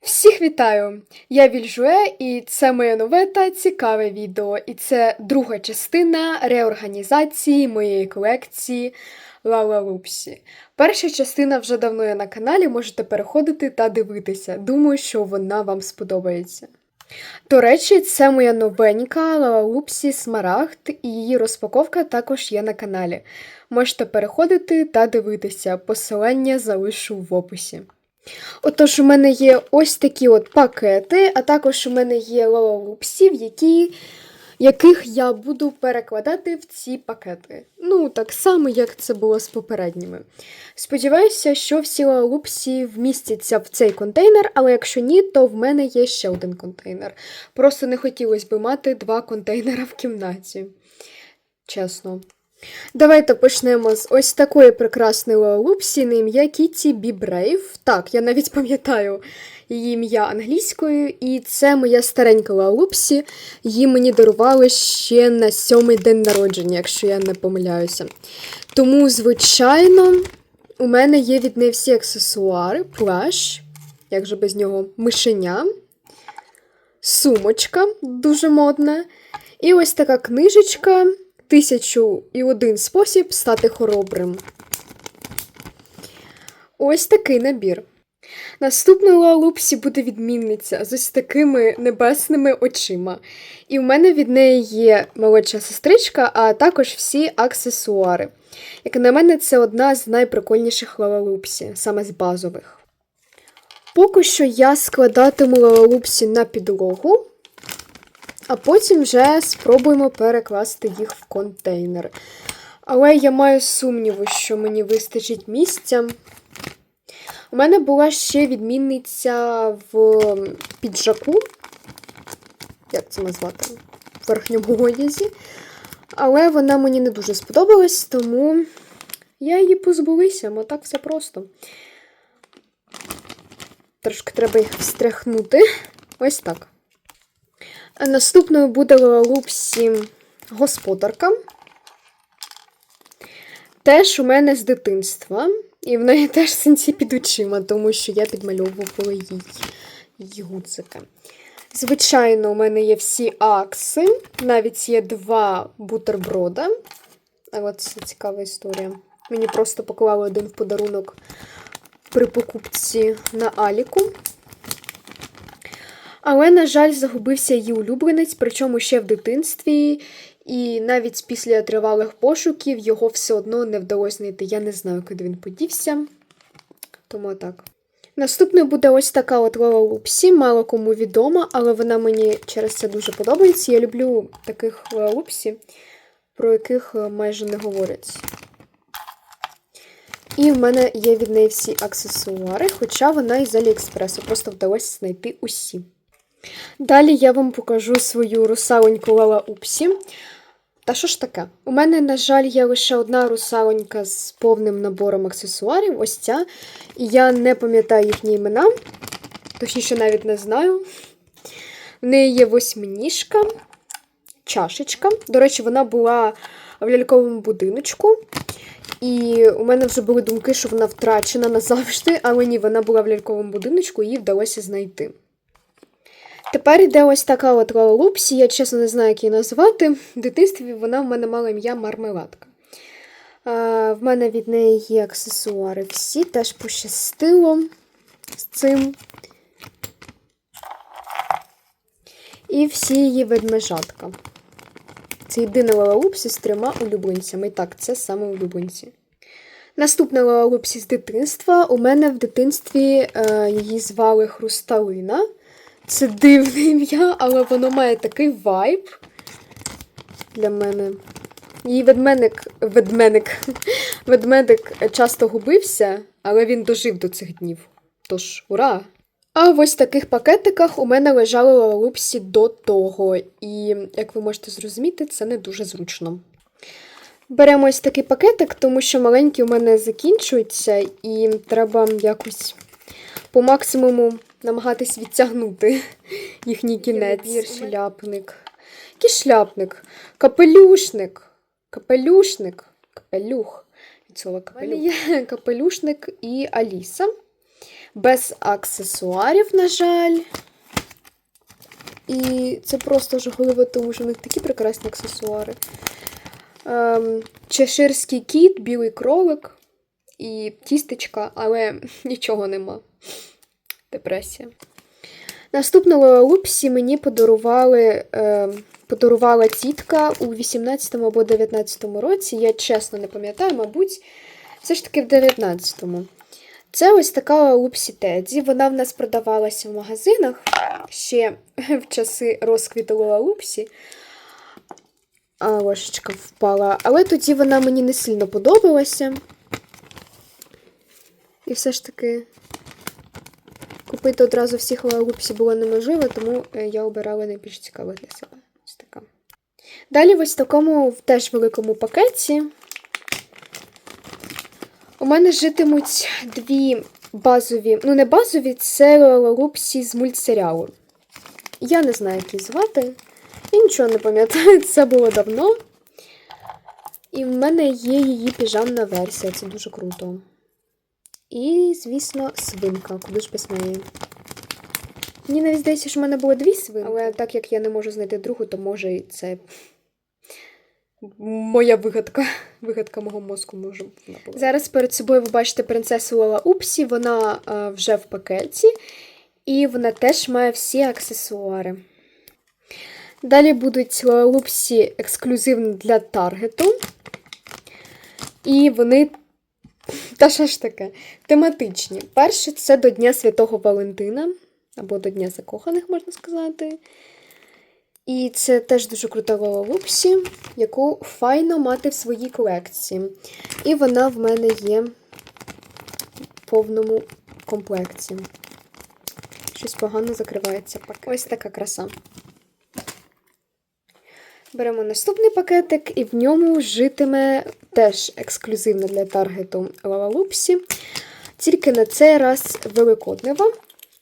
Всіх вітаю! Я Вільжуе, і це моє нове та цікаве відео. І це друга частина реорганізації моєї колекції Лала Лупсі. Перша частина вже давно є на каналі, можете переходити та дивитися. Думаю, що вона вам сподобається. До речі, це моя новенька Лала Лупсі Смарагд, і її розпаковка також є на каналі. Можете переходити та дивитися. Посилання залишу в описі. Отож, у мене є ось такі от пакети, а також у мене є лололупсів, які, яких я буду перекладати в ці пакети. Ну, так само, як це було з попередніми. Сподіваюся, що всі лололупсі вмістяться в цей контейнер, але якщо ні, то в мене є ще один контейнер. Просто не хотілося б мати два контейнера в кімнаті. Чесно. Давайте почнемо з ось такої прекрасної лолупсі на ім'я Кіті Бі Брейв. Так, я навіть пам'ятаю її ім'я англійською, і це моя старенька лолупсі. Її мені дарували ще на сьомий день народження, якщо я не помиляюся. Тому, звичайно, у мене є від неї всі аксесуари, плащ, як же без нього, мишеня, сумочка дуже модна. І ось така книжечка. Тисячу і один спосіб стати хоробрим. Ось такий набір. Наступною Лалупсі буде відмінниця з ось такими небесними очима. І в мене від неї є молодша сестричка, а також всі аксесуари. Як на мене, це одна з найприкольніших Лалалупсі, саме з базових. Поки що я складатиму Лалалупсі на підлогу. А потім вже спробуємо перекласти їх в контейнер. Але я маю сумніву, що мені вистачить місця. У мене була ще відмінниця в піджаку. Як це назвати? В верхньому одязі. Але вона мені не дуже сподобалась, тому я її позбулася, бо так все просто. Трошки треба їх встряхнути. Ось так. Наступною буде Лалупсі господарка. Теж у мене з дитинства. І в неї теж синці під очима, тому що я підмальовувала їй, її гудзики. Звичайно, у мене є всі акси, навіть є два бутерброда. Але це цікава історія. Мені просто поклали один в подарунок при покупці на Аліку. Але, на жаль, загубився її улюбленець, причому ще в дитинстві, і навіть після тривалих пошуків його все одно не вдалося знайти. Я не знаю, куди він подівся. Тому так. Наступною буде ось така от Лола Лупсі, мало кому відома, але вона мені через це дуже подобається. Я люблю таких Лола Лупсі, про яких е, майже не говорять. І в мене є від неї всі аксесуари, хоча вона із Аліекспресу, просто вдалося знайти усі. Далі я вам покажу свою русалоньку Лала Упсі. Та що ж таке? У мене, на жаль, є лише одна русалонька з повним набором аксесуарів, ось ця. І я не пам'ятаю їхні імена, точніше, навіть не знаю. В неї є восьминіжка, чашечка. До речі, вона була в ляльковому будиночку. І у мене вже були думки, що вона втрачена назавжди, але ні, вона була в ляльковому будиночку, її вдалося знайти. Тепер йде ось така от Лалупсі, я чесно не знаю, як її назвати. В дитинстві вона в мене мала ім'я мармеладка. В мене від неї є аксесуари всі, теж пощастило з цим. І всі її ведмежатка. Це єдина Лалупсі з трьома улюбленцями. І так, це саме улюбленці. Наступна Лалупсі з дитинства. У мене в дитинстві е, її звали Хрусталина. Це дивне ім'я, але воно має такий вайб для мене. Її ведменник, ведменник, ведмедик часто губився, але він дожив до цих днів. Тож, ура! А ось в таких пакетиках у мене лежали лалупсі до того, і, як ви можете зрозуміти, це не дуже зручно. Беремо ось такий пакетик, тому що маленький у мене закінчується, і треба якось по максимуму намагатись відтягнути їхній кінець. Шляпник. Який шляпник? Капелюшник. Капелюшник. Капелюх. Від слова капелюх. капелюшник і Аліса. без аксесуарів, на жаль. І це просто жахливо, тому що в них такі прекрасні аксесуари. Ем, чеширський кіт, білий кролик і тістечка, але нічого нема. Депресія. Наступного Лупсі мені подарували, е, подарувала тітка у 18 або 19 році. Я чесно не пам'ятаю, мабуть, все ж таки в 19-му. Це ось така Лупсі Тедзі. Вона в нас продавалася в магазинах ще в часи розквіту Лупсі. А ложечка впала. Але тоді вона мені не сильно подобалася. І все ж таки купити одразу всіх Лупсі було неможливо, тому е, я обирала найбільш цікавих для себе. Ось така. Далі, в ось такому теж великому пакеті. У мене житимуть дві базові, ну не базові, це Лупсі з мультсеріалу. Я не знаю, як її звати. Я нічого не пам'ятаю, це було давно. І в мене є її піжамна версія, це дуже круто. І, звісно, свинка, куди ж без неї. Мені навіть здається, що в мене було дві свинки, але так як я не можу знайти другу, то може і це моя вигадка. Вигадка мого мозку може була. Зараз перед собою ви бачите принцесу Лола Упсі, вона е, вже в пакеті, і вона теж має всі аксесуари. Далі будуть Лола Лупсі ексклюзивно для таргету. І вони та що ж таке? Тематичні. Перше, це до Дня Святого Валентина, або до Дня Закоханих, можна сказати. І це теж дуже крута Лупсі, яку файно мати в своїй колекції. І вона в мене є в повному комплекті. Щось погано закривається пакет. Ось така краса. Беремо наступний пакетик, і в ньому житиме теж ексклюзивно для таргету Лалалупсі. Тільки на цей раз Великоднева.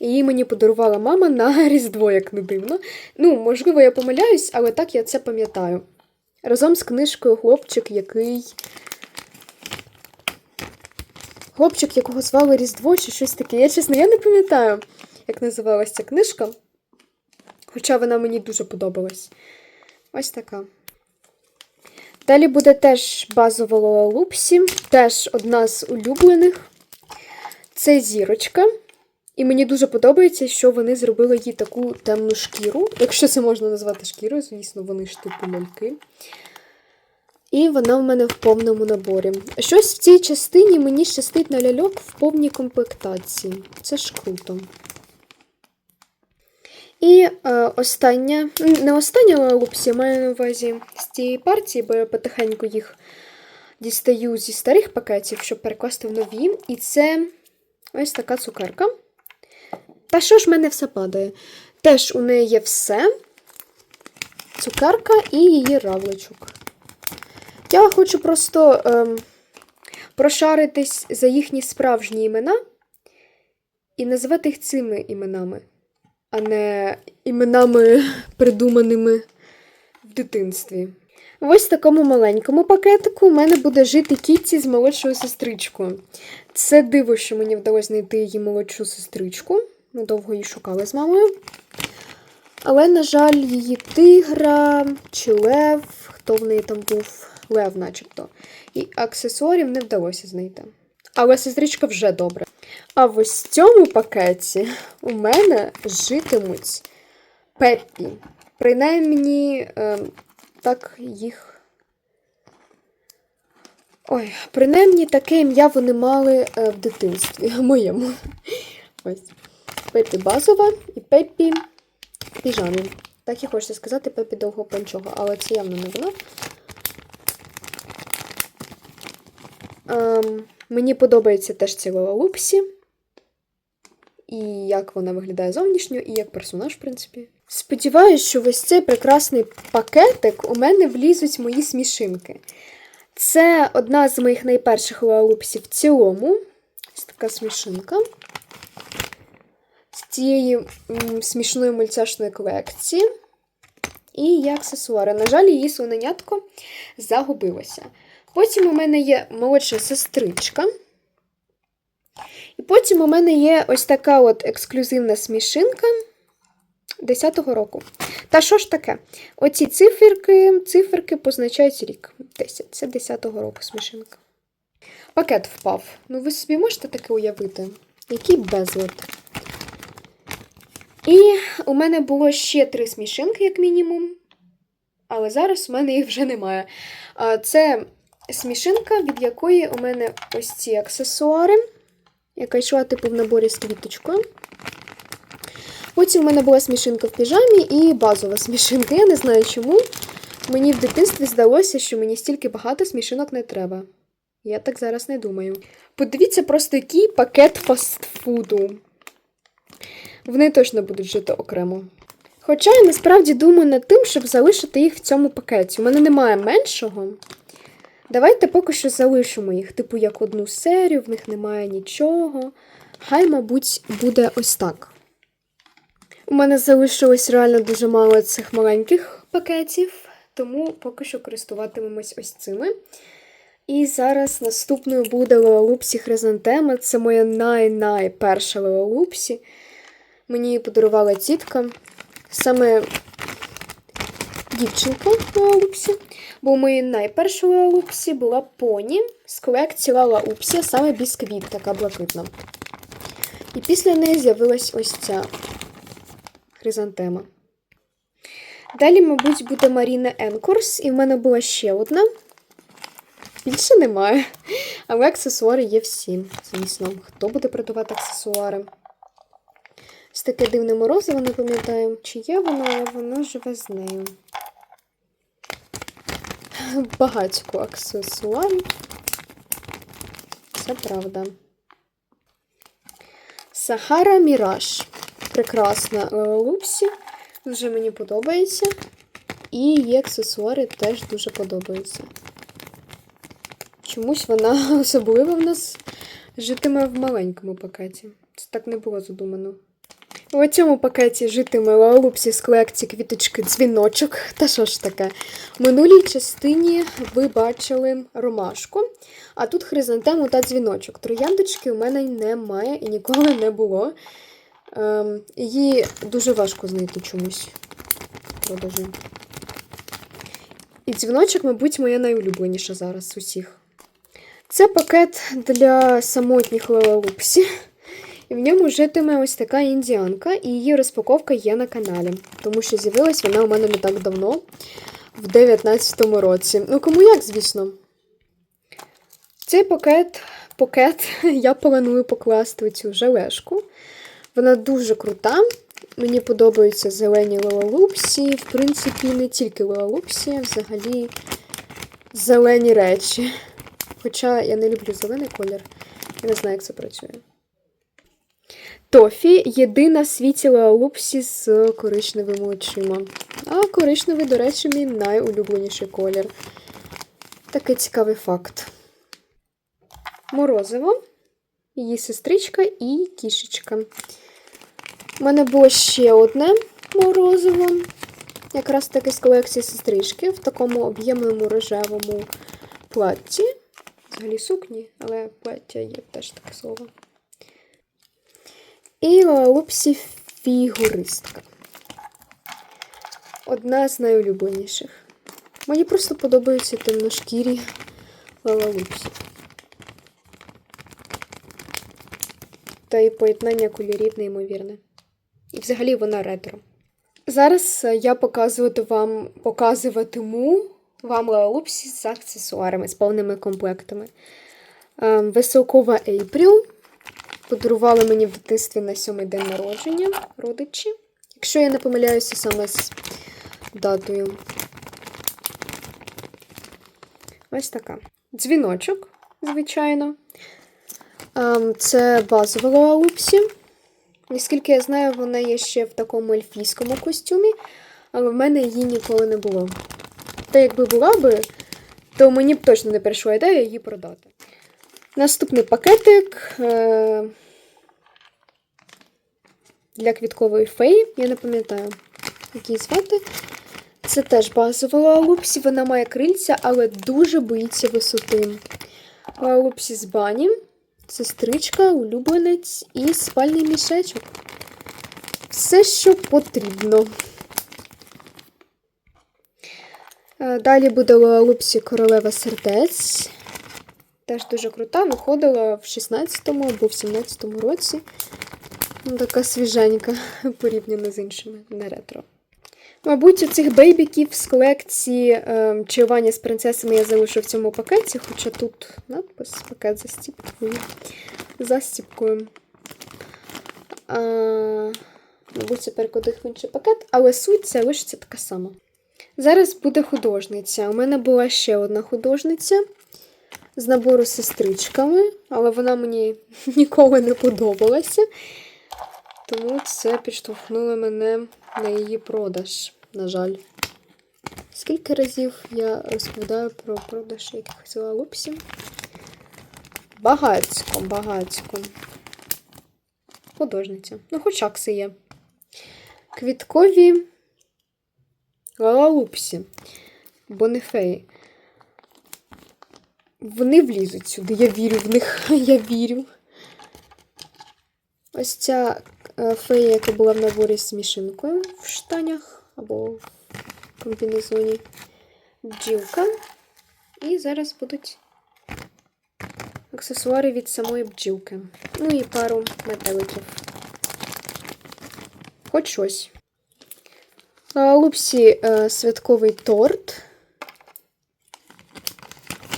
Її мені подарувала мама на Різдво, як не дивно. Ну, можливо, я помиляюсь, але так я це пам'ятаю. Разом з книжкою хлопчик, який. Хлопчик, якого звали Різдво, чи щось таке. Я чесно, я не пам'ятаю, як називалася ця книжка. Хоча вона мені дуже подобалась. Ось така. Далі буде теж базова Лупсі, теж одна з улюблених. Це зірочка. І мені дуже подобається, що вони зробили їй таку темну шкіру. Якщо це можна назвати шкірою, звісно, вони ж типу мальки. І вона в мене в повному наборі. Щось в цій частині мені щастить на ляльок в повній комплектації. Це ж круто. І е, остання, не остання лупсі, я маю на увазі з цієї партії, бо я потихеньку їх дістаю зі старих пакетів, щоб перекласти в нові. І це ось така цукерка. Та що ж в мене все падає? Теж у неї є все. Цукерка і її равличок. Я хочу просто ем, прошаритись за їхні справжні імена і називати їх цими іменами а не іменами, придуманими в дитинстві. Ось В такому маленькому пакетику у мене буде жити Кітті з молодшою сестричкою. Це диво, що мені вдалося знайти її молодшу сестричку. Ми довго її шукали з мамою. Але, на жаль, її тигра чи лев, хто в неї там був, лев, начебто. І аксесуарів не вдалося знайти. Але сестричка вже добре. А в ось цьому пакеті у мене житимуть Пеппі. Принаймні, е, так їх. Ой, принаймні таке ім'я вони мали е, в дитинстві моєму. Ось. Пеппі базова і Пеппі піжамі. Так і хочеться сказати Пеппі довго панчого, але це явно не вона. Ем, мені подобається теж ці Лупсі. І як вона виглядає зовнішньо, і як персонаж, в принципі. Сподіваюсь, що ось цей прекрасний пакетик у мене влізуть мої смішинки. Це одна з моїх найперших лалупсів в цілому. Ось така смішинка. З цієї смішної мультяшної колекції. І є аксесуари. На жаль, її слоненятко загубилося. Потім у мене є молодша сестричка. І потім у мене є ось така от ексклюзивна смішинка 10-го року. Та що ж таке? Оці циферки, циферки позначають рік. 10. Це 10-го року смішинка. Пакет впав. Ну, ви собі можете таке уявити? Який безлад. І у мене було ще три смішинки, як мінімум. Але зараз у мене їх вже немає. Це смішинка, від якої у мене ось ці аксесуари, яка йшла типу в наборі з квіточкою. Потім у мене була смішинка в піжамі і базова смішинка. Я не знаю чому. Мені в дитинстві здалося, що мені стільки багато смішинок не треба. Я так зараз не думаю. Подивіться просто, який пакет фастфуду. Вони точно будуть жити окремо. Хоча я насправді думаю над тим, щоб залишити їх в цьому пакеті. У мене немає меншого. Давайте поки що залишимо їх, типу, як одну серію, в них немає нічого. Хай, мабуть, буде ось так. У мене залишилось реально дуже мало цих маленьких пакетів, тому поки що користуватимемось ось цими. І зараз наступною буде Лалупсі Хризантема. Це моя най-най перша Лалупсі. Мені її подарувала тітка. Саме дівчинка Лалупсі. Бо у моїй найпершій Лалупсі була поні з колекції Лала Упсі, саме бісквіт, така блакитна. І після неї з'явилась ось ця хризантема. Далі, мабуть, буде Маріна Енкурс, і в мене була ще одна. Більше немає. Але аксесуари є всі. Звісно, хто буде продавати аксесуари? Ось таке дивне морозиво, не пам'ятаю, чи є воно, але воно живе з нею. Багатько аксесуарів. Це правда. Сахара Міраж. Прекрасна Лупсі. Дуже мені подобається. І її аксесуари теж дуже подобаються. Чомусь вона особливо в нас житиме в маленькому пакеті. Це так не було задумано. У цьому пакеті житиме Лалупсі з колекції квіточки дзвіночок. Та що ж таке? В минулій частині ви бачили ромашку, а тут хризантему та дзвіночок. Трояндочки у мене немає і ніколи не було. Ем, її дуже важко знайти чомусь. в Продажі. І дзвіночок, мабуть, моя найулюбленіша зараз усіх. Це пакет для самотніх Лалупсі. І в ньому житиме ось така індіанка, і її розпаковка є на каналі, тому що з'явилась вона у мене не так давно, в 19-му році. Ну, кому як, звісно. Цей пакет, пакет я планую покласти цю желешку. Вона дуже крута. Мені подобаються зелені лалалупсі. В принципі, не тільки лалалупсі, а взагалі зелені речі. Хоча я не люблю зелений колір, я не знаю, як це працює. Тофі єдина в світі Леолупсі з коричневими очима. А коричневий, до речі, мій найулюбленіший колір. Такий цікавий факт. Морозиво, її сестричка і кішечка. У мене було ще одне морозиво. Якраз таки з колекції сестрички в такому об'ємному рожевому платті. Взагалі сукні, але плаття є теж таке слово. І Лалупсі фігуристка. Одна з найулюбленіших. Мені просто подобаються темношкірі Лалалупсі. Та і поєднання кольорів неймовірне. І взагалі вона ретро. Зараз я показувати вам, показуватиму вам Лалупсі з аксесуарами, з повними комплектами. Ем, Веселкова Ейпріл. Подарували мені в дитинстві на сьомий день народження родичі. Якщо я не помиляюся саме з датою. Ось така. Дзвіночок, звичайно. Ем, Це базова Лалупсі. Наскільки я знаю, вона є ще в такому ельфійському костюмі, але в мене її ніколи не було. Та якби була би, то мені б точно не прийшла ідея її продати. Наступний пакетик е- для квіткової феї. Я не пам'ятаю, як її звати. Це теж базова Лалупсі. Вона має крильця, але дуже боїться висоти. Лалупсі з бані. сестричка, улюбленець і спальний мішечок. Все, що потрібно. Е, Далі буде Лупсі Королева сердець. Теж дуже крута. Виходила в 16-му або в 17-му році. Ну, така свіженька порівняно з іншими, не ретро. Мабуть, у цих бейбіків з колекції е, чаювання з принцесами я залишу в цьому пакеті, хоча тут надпис пакет за стіпкою. За стіпкою. А, мабуть, це перекладу в інший пакет, але суть це лишиться така сама. Зараз буде художниця. У мене була ще одна художниця з набору сестричками, але вона мені ніколи не подобалася. Тому це підштовхнуло мене на її продаж, на жаль. Скільки разів я розповідаю про продаж якихось лалупсів? Багацько, багацько. Художниця. Ну, хоч акси є. Квіткові лалалупсі. Бонифеї. Вони влізуть сюди. Я вірю в них. Я вірю. Ось ця е, фея, яка була в наборі з смішинкою в штанях або в комбінезоні. Бджілка. І зараз будуть аксесуари від самої бджілки. Ну і пару метеликів. Хоч щось. Лупсі е, святковий торт.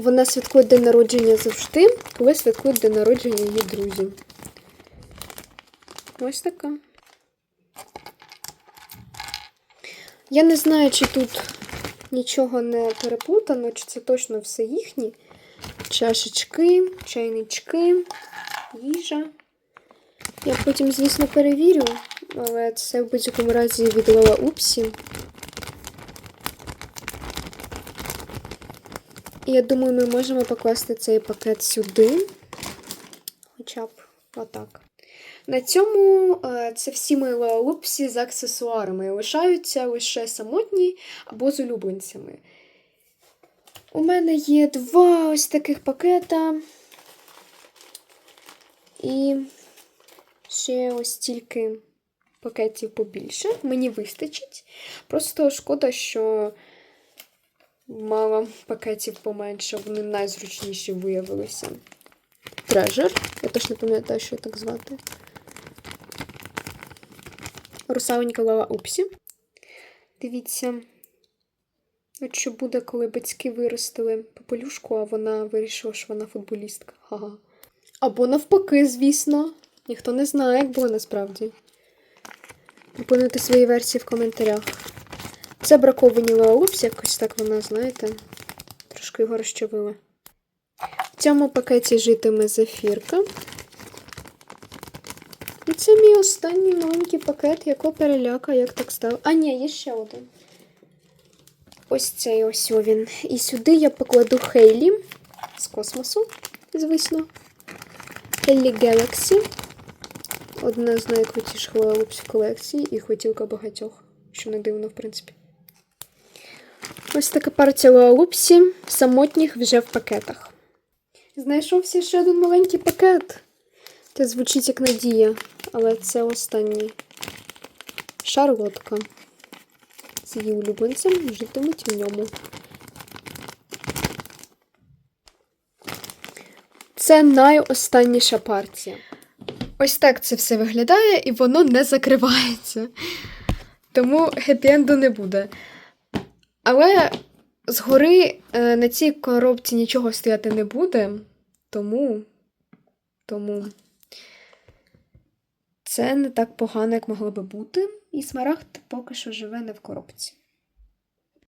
Вона святкує день народження завжди, коли святкують день народження її друзів. Ось така. Я не знаю, чи тут нічого не переплутано, чи це точно все їхні. Чашечки, чайнички, їжа. Я потім, звісно, перевірю, але це в будь-якому разі від Лала Упсі. Я думаю, ми можемо покласти цей пакет сюди. Хоча б отак. На цьому е, це всі мої лупсі з аксесуарами. Лишаються лише самотні або з улюбленцями. У мене є два ось таких пакета. І ще ось тільки пакетів побільше. Мені вистачить. Просто шкода, що мало пакетів поменше, вони найзручніші виявилися. Трежер. Я теж не пам'ятаю, що так звати. Русаленька Лала Упсі. Дивіться, от що буде, коли батьки виростили попелюшку, а вона вирішила, що вона футболістка. Ага. Або навпаки, звісно. Ніхто не знає, як було насправді. Пропонуйте свої версії в коментарях. Це браковані Лала якось так вона, знаєте, трошки його розчавила. В цьому пакеті житиме зефірка. І це мій останній маленький пакет, якого переляка, як так стало. А, ні, є ще один. Ось цей ось він. І сюди я покладу Хейлі з космосу, звісно. Хейлі Galaxy. Одна з найкрутіших лалупсів колекції і хотілка багатьох, що не дивно, в принципі. Ось така партія лалупсі, самотніх вже в пакетах. Знайшовся ще один маленький пакет. Це звучить як надія, але це останній. Шарлотка. З її улюбленцем житимуть в ньому. Це найостанніша партія. Ось так це все виглядає, і воно не закривається. Тому хеппі-енду не буде. Але згори е, на цій коробці нічого стояти не буде. Тому. Тому. Це не так погано, як могло би бути. І смарагд поки що живе не в коробці.